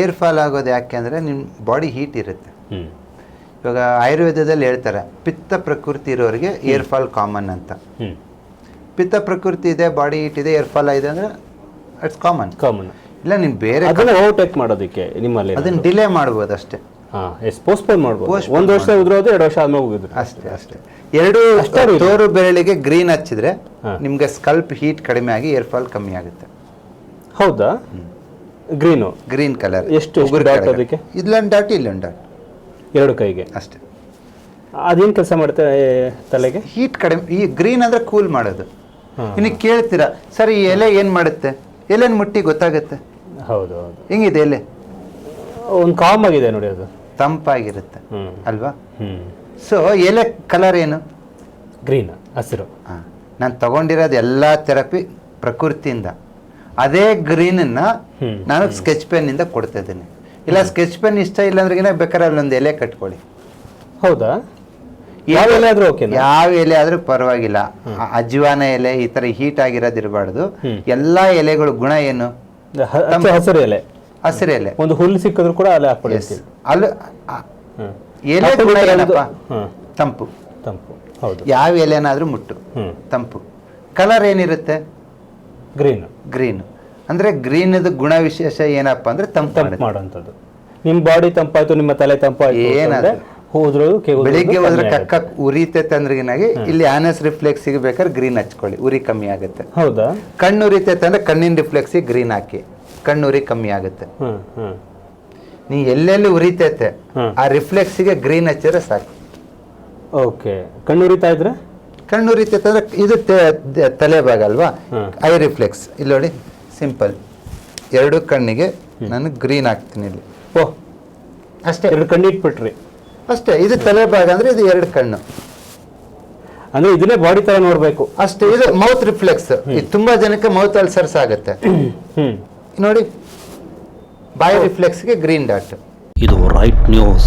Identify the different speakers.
Speaker 1: Hair fall ಆಗೋದು ಯಾಕೆ ಅಂದರೆ ನಿಮ್ಮ ಬಾಡಿ ಹೀಟ್ ಇರುತ್ತೆ. ಇವಾಗ ಆಯುರ್ವೇದದಲ್ಲಿ ಹೇಳ್ತಾರೆ ಪಿತ್ತ ಪ್ರಕೃತಿ ಇರೋರಿಗೆ ಏರ್ ಫಾಲ್ ಕಾಮನ್ ಅಂತ. ಪಿತ್ತ ಪ್ರಕೃತಿ ಇದೆ ಬಾಡಿ ಹೀಟ್ ಇದೆ ಏರ್ ಫಾಲ್ ಇದೆ ಅಂದರೆ ಇಟ್ಸ್ ಕಾಮನ್
Speaker 2: ಕಾಮನ್
Speaker 1: ಇಲ್ಲ ನಿಮ್ಮ ಬೇರೆ
Speaker 2: ಅದನ್ನ ಓವರ್ಟೇಕ್ ಮಾಡೋದಕ್ಕೆ ನಿಮ್ಮಲ್ಲಿ
Speaker 1: ಅದನ್ನ ಡಿಲೇ ಮಾಡ್ಬೋದು ಅಷ್ಟೇ.
Speaker 2: ಹಾಂ ಎಸ್ ಪೋಸ್ಟ್ಪೋನ್ ಮಾಡ್ಬೋದು. ಒಂದು ವರ್ಷ ಉದ್ರೋದು ಎರಡು ವರ್ಷ ಆದ್ಮೇಲೆ ಹೋಗಿದ್ರು
Speaker 1: ಅಷ್ಟೇ ಅಷ್ಟೇ. ಎರಡು. ತೋರು ಬೆರಳಿಗೆ ಗ್ರೀನ್ ಹಚ್ಚಿದ್ರೆ
Speaker 2: ನಿಮಗೆ
Speaker 1: ನಿಮ್ಗೆ ಸ್ಕಲ್ಪ್ ಹೀಟ್ ಕಡಿಮೆ ಆಗಿ ಏರ್ ಫಾಲ್ ಕಮ್ಮಿ ಆಗುತ್ತೆ.
Speaker 2: ಹೌದಾ? ಗ್ರೀನು?
Speaker 1: Green colour.
Speaker 2: ಎಷ್ಟು- ಅದಕ್ಕೆ?
Speaker 1: ಇಲ್ಲೊಂದು ಡಾಟ್ ಇಲ್ಲೊಂದು ಡಾಟ್.
Speaker 2: ಎರಡು ಕೈಗೆ?
Speaker 1: ಅಷ್ಟೇ.
Speaker 2: ಅದೇನು ಕೆಲಸ ಮಾಡುತ್ತೆ ತಲೆಗೆ?
Speaker 1: ಹೀಟ್ ಕಡಿಮೆ ಈ ಗ್ರೀನ್ ಅಂದ್ರೆ ಕೂಲ್ ಮಾಡೋದು.
Speaker 2: ಹಾ.
Speaker 1: ಇನ್ನು ಕೇಳ್ತೀರಾ ಸರ್ ಈ ಎಲೆ ಏನು ಮಾಡುತ್ತೆ? ಎಲೆನ ಮುಟ್ಟಿ ಗೊತ್ತಾಗುತ್ತೆ?
Speaker 2: ಹೌದು ಹೌದು.
Speaker 1: ಹೆಂಗಿದೆ ಎಲೆ?
Speaker 2: ಒಂದು ಕಾಮ್ ಆಗಿದೆ ನೋಡಿ ಅದು.
Speaker 1: ತಂಪಾಗಿರುತ್ತೆ ಅಲ್ವಾ? ಸೊ ಎಲೆ ಕಲರ್ ಏನು?
Speaker 2: ಗ್ರೀನ್ ಹಸಿರು.
Speaker 1: ನಾನು ತಗೊಂಡಿರೋದು ಎಲ್ಲ ಥೆರಪಿ ಪ್ರಕೃತಿಯಿಂದ. ಅದೇ ಗ್ರೀನನ್ನ. ನಾನು ಸ್ಕೆಚ್ ಪೆನ್ನಿಂದ ಕೊಡ್ತಾ ಇದ್ದೀನಿ. ಇಲ್ಲ ಸ್ಕೆಚ್ ಪೆನ್ ಇಷ್ಟ ಇಲ್ಲ ಅಂದ್ರೆ ಬೇಕಾದ್ರೆ ಅಲ್ಲೊಂದು ಎಲೆ ಕಟ್ಕೊಳ್ಳಿ.
Speaker 2: ಹೌದಾ? ಯಾವ ಎಲೆ ಆದ್ರೂ ಓಕೆನಾ
Speaker 1: ಯಾವ ಎಲೆ ಆದ್ರೂ ಪರವಾಗಿಲ್ಲ. ಅಜ್ವಾನ ಎಲೆ ಈ ತರ ಹೀಟ್ ಆಗಿರೋದು ಇರಬಾರ್ದು.
Speaker 2: ಹ್ಮ್.
Speaker 1: ಎಲ್ಲಾ ಎಲೆಗಳು ಗುಣ ಏನು?
Speaker 2: ಹಸಿರು ಎಲೆ.
Speaker 1: ಹಸಿರು ಎಲೆ.
Speaker 2: ಒಂದು ಹುಲ್ಲು ಸಿಕ್ಕಿದ್ರು ಕೂಡ ಅಲ್ಲೇ
Speaker 1: ಹಾಕೊಳ್ಳಿ. ಅಲ್ಲಿ ಎಲೆ ಗುಣ ಏನಪ್ಪ? ತಂಪು.
Speaker 2: ತಂಪು. ಹೌದು.
Speaker 1: ಯಾವ ಎಲೆನಾದ್ರೂ ಮುಟ್ಟು. ತಂಪು. ಕಲರ್ ಏನಿರುತ್ತೆ?
Speaker 2: ಗ್ರೀನ್
Speaker 1: ಗ್ರೀನ್ ಅಂದ್ರೆ ಗ್ರೀನ್ ಗುಣ ವಿಶೇಷ ಏನಪ್ಪ ಅಂದ್ರೆ ತಂಪು
Speaker 2: ತಂಪು ಮಾಡುವಂಥದ್ದು. ನಿಮ್ಮ ಬಾಡಿ ತಂಪಾಯ್ತು ನಿಮ್ಮ ತಲೆ ತಂಪಾಯ್ತು
Speaker 1: ಏನಾದ್ರೆ.
Speaker 2: ಹೋದ್ರು
Speaker 1: ಬೆಳಿಗ್ಗೆ ಹೋದ್ರೆ ಕಕ್ಕ ಉರಿತೈತೆ ಅಂದ್ರೆ ಇಲ್ಲಿ ಆನಸ್ ರಿಫ್ಲೆಕ್ಸ್ ಸಿಗಬೇಕಾದ್ರೆ ಗ್ರೀನ್ ಹಚ್ಕೊಳ್ಳಿ ಉರಿ ಕಮ್ಮಿ ಆಗುತ್ತೆ.
Speaker 2: ಹೌದಾ?
Speaker 1: ಕಣ್ಣು ಉರಿತೈತೆ ಅಂದ್ರೆ ಕಣ್ಣಿನ ರಿಫ್ಲೆಕ್ಸಿಗೆ ಗ್ರೀನ್ ಹಾಕಿ ಕಣ್ಣು ಉರಿ ಕಮ್ಮಿ ಆಗುತ್ತೆ. ನೀ ಎಲ್ಲೆಲ್ಲಿ ಉರಿತೈತೆ. ಆ ರಿಫ್ಲೆಕ್ಸಿಗೆ ಗ್ರೀನ್ ಹಚ್ಚಿದ್ರೆ ಸಾಕು.
Speaker 2: ಓಕೆ ಕಣ್ಣು ಉರಿತಾ ಇದ್ರೆ?
Speaker 1: ಕಣ್ಣು ರೀತಿ ತಂದ್ರೆ ಇದು ತಲೆ ಭಾಗ ಅಲ್ವಾ? ಐ ರಿಫ್ಲೆಕ್ಸ್ ಇಲ್ಲಿ ನೋಡಿ ಸಿಂಪಲ್ ಎರಡು ಕಣ್ಣಿಗೆ ನಾನು ಗ್ರೀನ್ ಹಾಕ್ತೀನಿ ಇಲ್ಲಿ.
Speaker 2: ಓ
Speaker 1: ಅಷ್ಟೇ.
Speaker 2: ಎರಡು ಕಣ್ಣು ಇಟ್ಬಿಟ್ರಿ.
Speaker 1: ಅಷ್ಟೇ. ಇದು ತಲೆ ಭಾಗ ಅಂದ್ರೆ ಇದು ಎರಡು ಕಣ್ಣು.
Speaker 2: ಅಂದ್ರೆ ಇದನ್ನೇ ಬಾಡಿ ತರ ನೋಡ್ಬೇಕು.
Speaker 1: ಅಷ್ಟೇ ಇದು ಮೌತ್ ರಿಫ್ಲೆಕ್ಸ್ ಇದು ತುಂಬಾ ಜನಕ್ಕೆ ಮೌತ್ ಅಲ್ಸರ್ಸ್ ಆಗುತ್ತೆ. ನೋಡಿ ಬಾಯಿ ರಿಫ್ಲೆಕ್ಸ್ಗೆ ಗ್ರೀನ್ ಡಾಟ್
Speaker 3: ಇದು ರೈಟ್ ನ್ಯೂಸ್